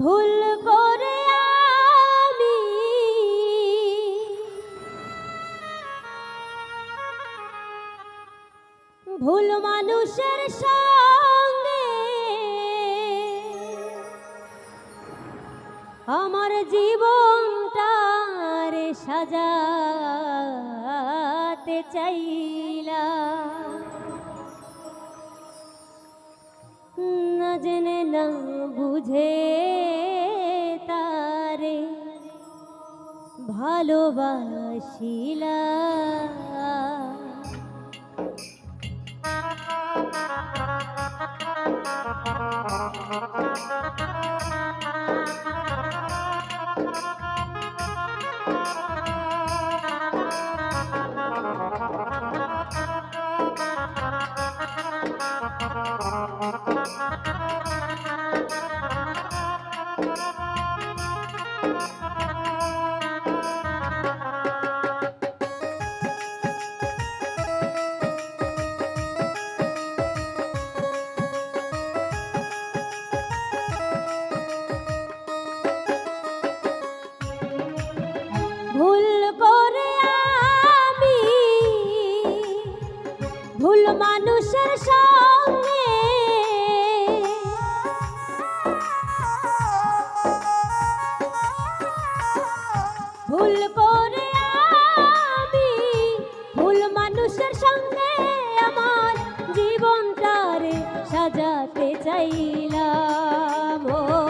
ভুল করে আমি। ভুল মানুষের সঙ্গে আমার জীবনটারে সাজাতে চাইলা জেনে না বুঝে তারে ভালোবাসিলা ভুল করে আমি, ভুল মানুষের সঙ্গে ভুল করে আমি, ভুল মানুষের সঙ্গে আমার জীবনটারে সাজাতে চাইলাম। ও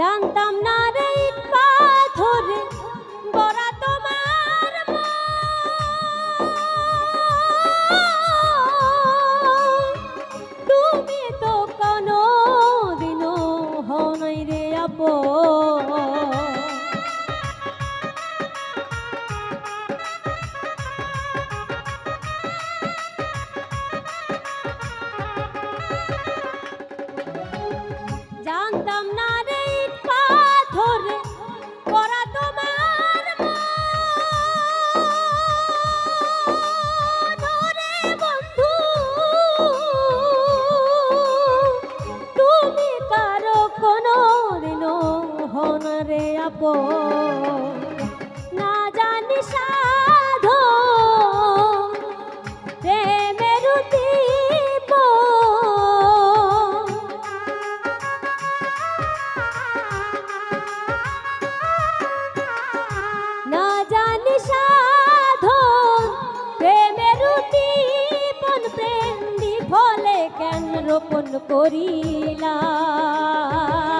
জানতাম না রে রে আপন না সাধো, প্রেমের দীপ না সাধন প্রেমের দীপন প্রেম কেন রোপণ করিলাম না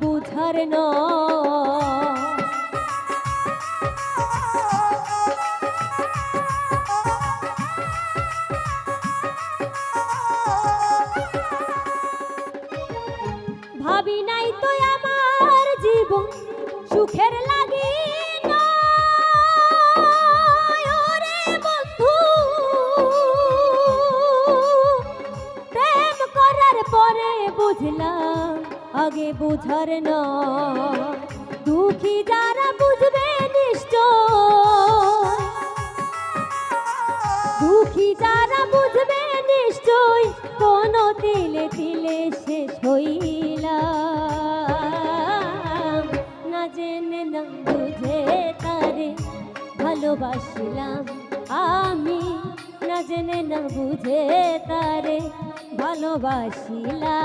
বুঝার ন। ভাবি নাই তো আমার জীবন সুখের লাগি আগে বুঝার নয় দুঃখী যারা বুঝবে নিশ্চয়। দুঃখী যারা বুঝবে নিশ্চয় কোন তিলে তিলে শেষ হইলাম। না জেনে না বুঝে তারে ভালোবাসিলাম আমি। না জেনে না বুঝে তারে ভালোবাসিলাম।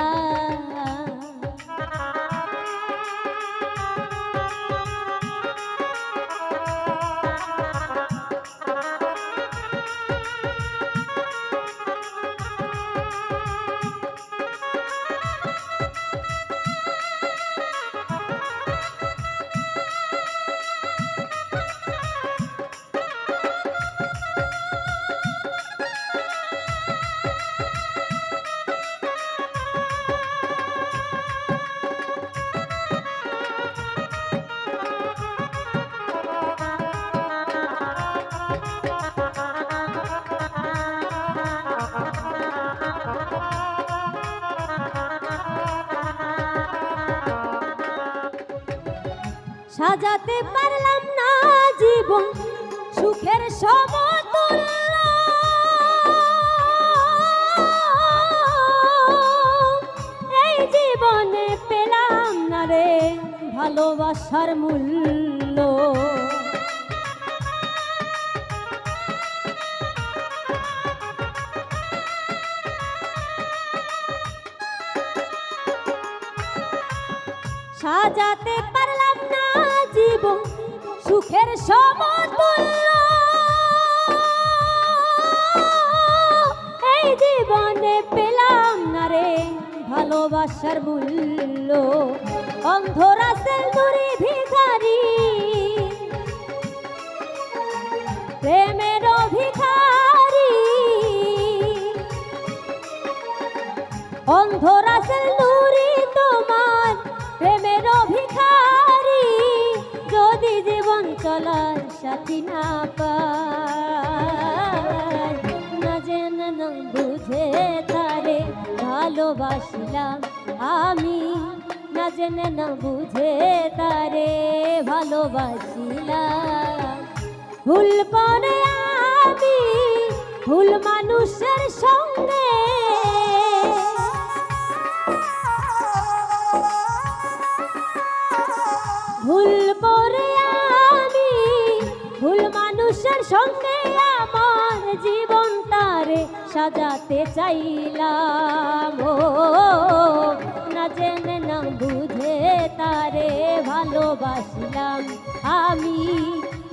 সাজাতে পারলাম না জীবন, সুখের সমতুল্য। এই জীবনে পেলাম না রে ভালোবাসার মূল্য। সাজাতে পারলাম না জীবন সুখের সমতুল্য। এই জীবনে পেলাম না রে ভালোবাসার মূল্য। অন্ধরা সেলুরি ভিখারি। তারে আমি। না জেনে না বুঝে তারে ভালোবাসিলাম। ভুল করে আমি ভুল মানুষের সঙ্গে সঙ্গে আমার জীবন তারে সাজাতে চাইলাম। ও, না জেনে না বুঝে তারে ভালোবাসিলাম আমি।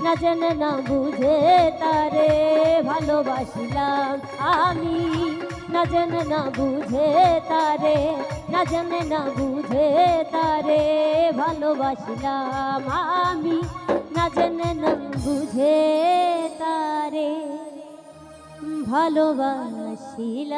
না জেনে না বুঝে তারে ভালোবাসিলাম আমি। না জেনে না বুঝে তারে, না জেনে না বুঝে তারে ভালোবাসিলাম আমি। না জেনে বুঝে তারে ভালোবাসিলাম